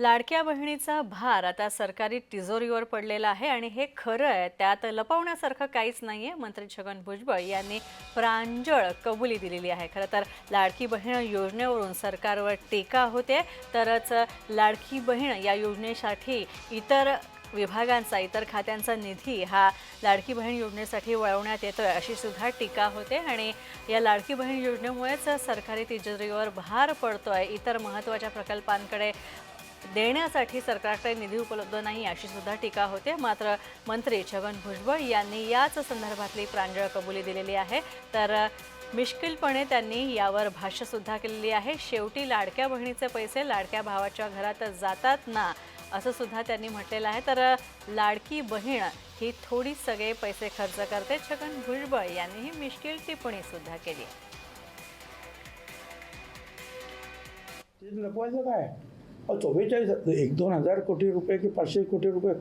लाडक्या बहिणीचा भार आता सरकारी तिजोरीवर पडलेला आहे आणि हे खरं आहे त्यात लपवण्यासारखं काहीच नाही आहे मंत्री छगन भुजबळ यांनी प्रांजळ कबुली दिलेली आहे. खरं तर लाडकी बहीण योजनेवरून सरकारवर टीका होते तरच लाडकी बहीण या योजनेसाठी इतर विभागांचा इतर खात्यांचा निधी हा लाडकी बहीण योजनेसाठी वळवण्यात येतोय अशी सुद्धा टीका होते. आणि या लाडकी बहीण योजनेमुळेच सरकारी तिजोरीवर भार पडतोय. इतर महत्त्वाच्या प्रकल्पांकडे देण्यासाठी सरकारकडे निधी उपलब्ध नाही अशी सुद्धा टीका होते. मात्र मंत्री छगन भुजबळ यांनी याच संदर्भातली प्रांजळ कबुली दिलेली आहे. तर मिश्किलपणे त्यांनी यावर भाष्यसुद्धा केलेली आहे. शेवटी लाडक्या बहिणीचे पैसे लाडक्या भावाच्या घरात जातात ना असं सुद्धा त्यांनी म्हटलेलं आहे. तर लाडकी बहीण ही थोडी सगळे पैसे खर्च करते. छगन भुजबळ यांनी ही मिश्किल टिप्पणी सुद्धा केली. ते चव्वेचाळीस एक दोन हजार कोटी रुपये की पाचशे कोटी रुपये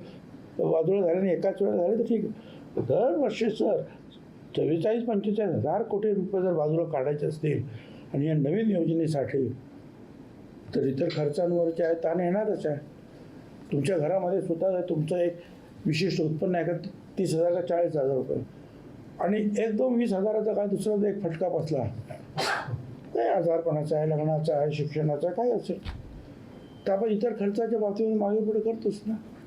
बाजूला झाले आणि एकाच वेळा झाले तर ठीक दरवर्षी सर चव्वेचाळीस पंचेचाळीस हजार कोटी रुपये जर बाजूला काढायचे असतील आणि या नवीन योजनेसाठी तर इतर खर्चांवरचे आहे ताण येणारच आहे. तुमच्या घरामध्ये सुद्धा तुमचं एक विशिष्ट उत्पन्न आहे का तीस हजार का चाळीस हजार रुपये. आणि एक दोन वीस हजाराचा काय दुसरा जर एक फटका बसला काय आजारपणाचा आहे लग्नाचा आहे शिक्षणाचा काय असेल? तर आपण इतर खर्चाच्या बाबतीत मागे पुढे करतोच ना.